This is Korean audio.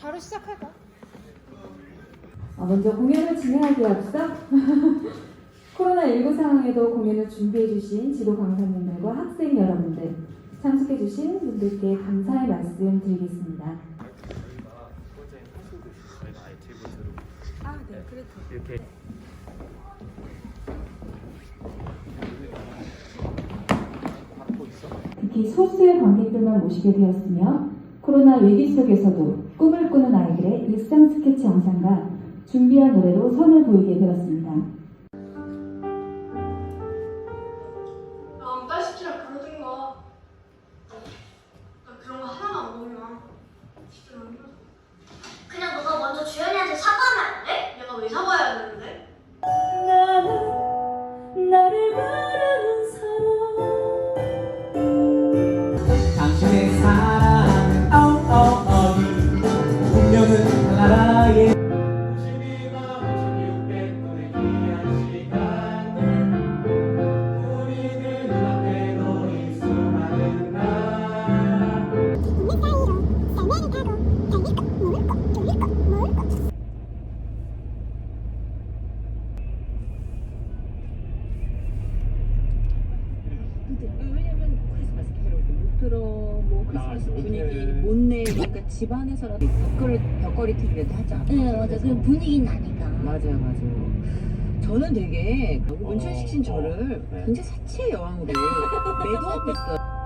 바로 시작할까? 어, 먼저 공연을 진행하기에 앞서 코로나19 상황에도 공연을 준비해주신 지도 강사님들과 학생 여러분들 참석해주신 분들께 감사의 말씀 드리겠습니다. 아, 네, 그래도. 이렇게? 특히 소수의 관객들만 모시게 되었으며 코로나 위기 속에서도 꿈을 꾸는 아이들의 일상 영상과 준비한 노래로 선을 보이게 되었습니다. 야, 딸시키랑 그러든가. 나 그런 거 하나도 안 보이나. 진짜 너무 힘들어. 그냥 너가 먼저 주연이한테 사과하면 안 돼? 내가 왜 사과해야 크리스마스 캐롤도 못 들어 뭐 크리스마스 나 분위기. 못 내. 그러니까 집안에서라도 벽걸이 벽걸이 TV라도 하자. 네 맞아 그 분위기 나니까 맞아요, 맞아요. 저는 되게 어, 문천식 씨는 어, 저를 네. 굉장히 사치의 여왕으로 매도하고 있어요.